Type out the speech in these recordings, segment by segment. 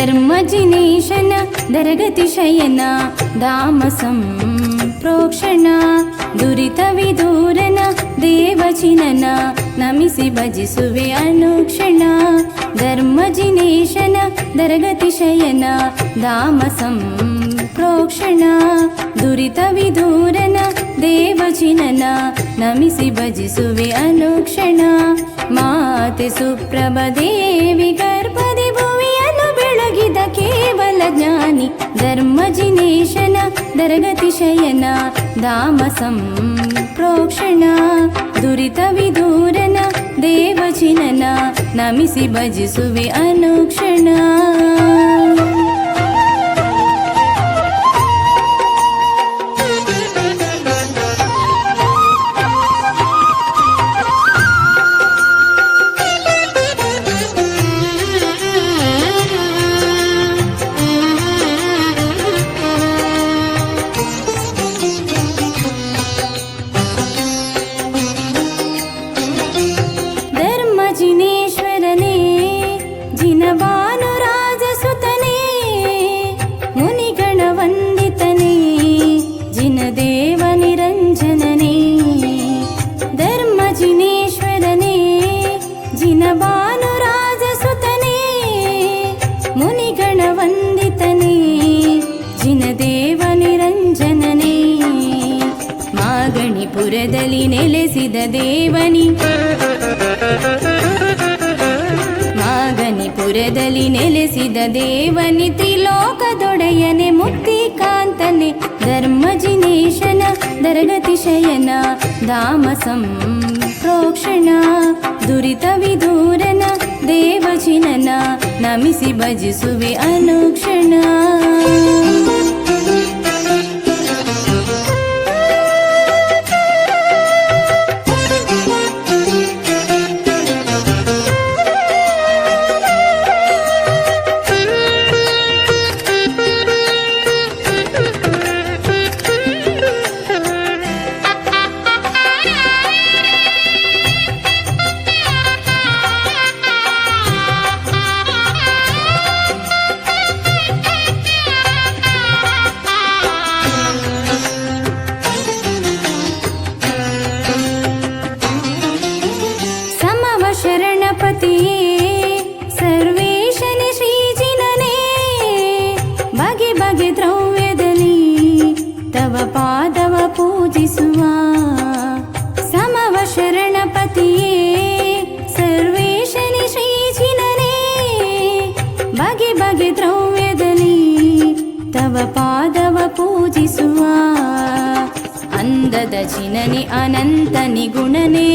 धर्मजिनेशन दरगति शयना दामसं प्रोक्षणा दुरितविदुरन देवचिनन नमिसि भजिसुवे अनुक्षण धर्मजिनेशन दरगति शयनं दामसं प्रोक्षणा दुरितविदुरन देवचिनन नमिसि भजिसुवे अनुक्षण। अनुक्षणा सुप्रभदेविका ज्ञानि धर्मजिनेशन दरगतिशयन दामसं प्रोक्षण दुरितविदूरन देवचिनन नमिसि भजिसुवि अनुक्षण ಮಾಗಣಿಪುರದಲ್ಲಿ ನೆಲೆಸಿದ ದೇವನಿ ಮಾಗನಿಪುರದಲ್ಲಿ ನೆಲೆಸಿದ ದೇವನಿ ತ್ರಿಲೋಕದೊಡೆಯನೆ ಮುಕ್ತಿಕಾಂತನೆ ಧರ್ಮ ಜಿನೇಶನ ದರಗತಿ ಶಯನ ದಾಮಸಂ ಪ್ರೋಕ್ಷಣ ದುರಿತ ವಿದೂರನ ದೇವಚಿನನ ನಮಿಸಿ ಭಜಿಸುವೆ ಅನುಕ್ಷಣ ಪಾದವ ಪೂಜಿಸುವ ಸಮವ ಶರಣಪತಿಯೇ ಸರ್ವೇಶನಿ ಶ್ರೀಜಿನನೇ, ಬಗೆ ಬಗೆ ದ್ರವ್ಯದಲ್ಲಿ ತವ ಪಾದವ ಪೂಜಿಸುವ ಅಂದದ ಚಿನನೆ ಅನಂತ ನಿಗುಣನೇ.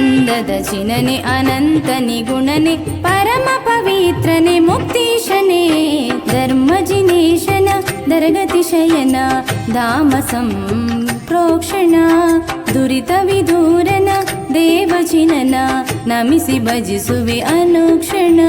ಅಂದದ ಚಿನನೆ ಅನಂತ ನಿಗುಣನೆ ಪರಮ ಪವಿತ್ರನೆ ಮುಕ್ತೀಶನೇ ಧರ್ಮ ಜಿನೇಶನ ದರಗತಿ ಶಯನ ದಾಮಸಂ ಪ್ರೋಕ್ಷಣ ದುರಿತ ವಿದೂರನ ದೇವಚಿನನ ನಮಿಸಿ ಭಜಿಸುವೆ ಅನುಕ್ಷಣ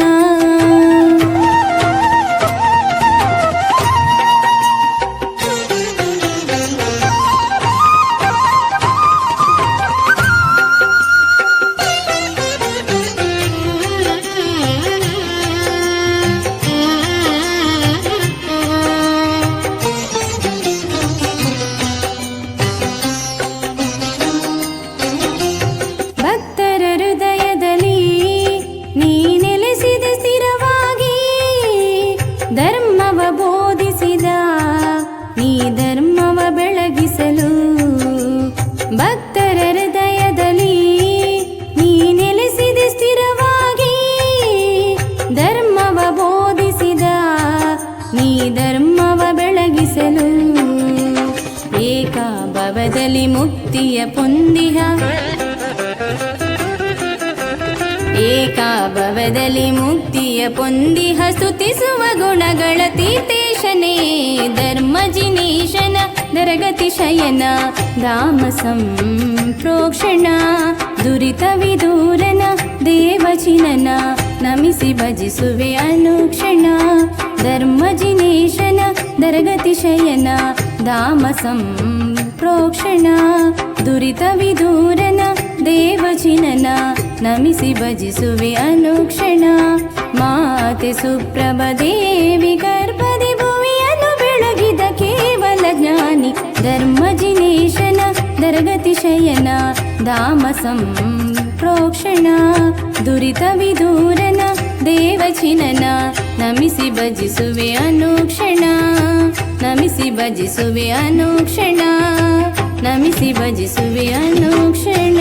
ಏಕಾಭವದಲ್ಲಿ ಮುಕ್ತಿಯ ಪೊಂದಿಹ. ಏಕಾಭವದಲ್ಲಿ ಮುಕ್ತಿಯ ಪೊಂದಿಹ ಸ್ತುತಿಸುವ ಗುಣಗಳ ತೀರ್ಥೇಶನೇ ಧರ್ಮ ಜಿನೇಶನ ದರಗತಿ ಶಯನ ದಾಮಸಂ ಪ್ರೋಕ್ಷಣ ದುರಿತ ವಿದೂರನ ದೇವಚಿನನ ನಮಿಸಿ ಭಜಿಸುವೆ ಅನುಕ್ಷಣ. ಧರ್ಮ ಜಿನೇಶನ ದರಗತಿ ಶಯನ ದಾಮಸಂ ಪ್ರೋಕ್ಷಣ ದುರಿತ ವಿದೂರನ ದೇವಚಿನನ ನಮಿಸಿ ಭಜಿಸುವೆ ಅನುಕ್ಷಣ. ಮಾತೆ ಸುಪ್ರಭ ದೇವಿ, ಗರ್ಭದಿ ಭುವಿಯನ್ನು ಬೆಳಗಿದ ಕೇವಲ ಜ್ಞಾನಿ ಧರ್ಮ ಜಿನೇಶನ ದರಗತಿ ಶಯನ ದಾಮಸಂ ಪ್ರೋಕ್ಷಣ ದುರಿತ ನಮಿಸಿ ಭಜಿಸುವೆ ಅನುಕ್ಷಣ. ನಮಿಸಿ ಭಜಿಸುವೆ ಅನುಕ್ಷಣ.